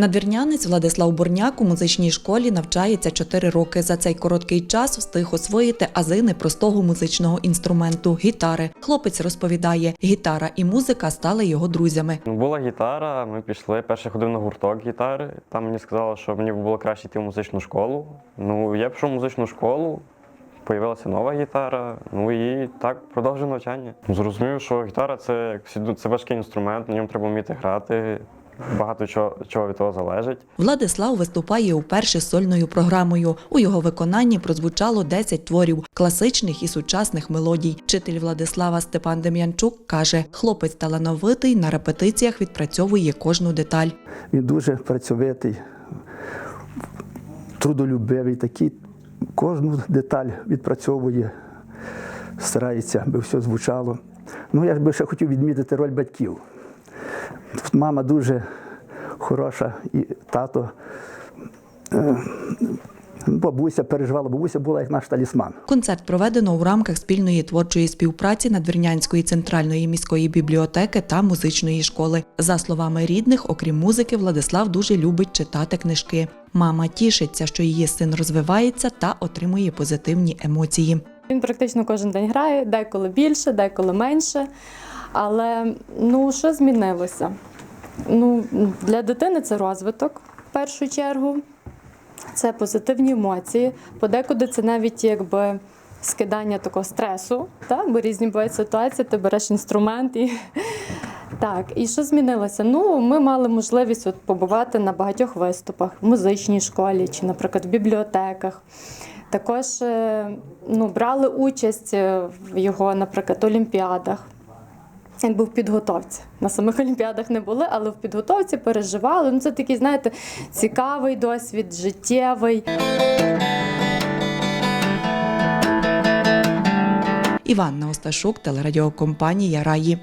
Надвірнянець Владислав Бурняк у музичній школі навчається 4 роки. За цей короткий час встиг освоїти ази непростого музичного інструменту гітари. Хлопець розповідає, гітара і музика стали його друзями. Була гітара, ми пішли. Перший ходив на гурток гітари. Там мені сказали, що мені було краще йти в музичну школу. Ну, я пішов в музичну школу, появилася нова гітара, ну і так продовжив навчання. Зрозумів, що гітара це, це важкий інструмент, на ньому треба вміти грати. Багато чого, чого від того залежить. Владислав виступає уперше з сольною програмою. У його виконанні прозвучало 10 творів класичних і сучасних мелодій. Вчитель Владислава Степан Дем'янчук каже, хлопець талановитий на репетиціях відпрацьовує кожну деталь. Він дуже працьовитий, трудолюбивий, такий. Кожну деталь відпрацьовує, старається, аби все звучало. Ну, я би ще хотів відмітити роль батьків. Тут Мама дуже хороша, і тато. е, Бабуся переживала, бабуся була як наш талісман. Концерт проведено у рамках спільної творчої співпраці Надвірнянської центральної міської бібліотеки та музичної школи. За словами рідних, окрім музики, Владислав дуже любить читати книжки. Мама тішиться, що її син розвивається та отримує позитивні емоції. Він практично кожен день грає, деколи більше, деколи менше. Але ну, що змінилося? Ну, для дитини це розвиток в першу чергу, це позитивні емоції. Подекуди це навіть якби скидання такого стресу, так? бо різні бувають ситуації, ти береш інструмент і. Так, і що змінилося? Ну, ми мали можливість от побувати на багатьох виступах в музичній школі чи, наприклад, в бібліотеках. Також е, ну, брали участь е, в його, наприклад, олімпіадах. Він був в підготовці. На самих олімпіадах не були, але в підготовці переживали. Ну, це такий, знаєте, цікавий досвід, життєвий. Іванна Осташук, телерадіокомпанія Раї.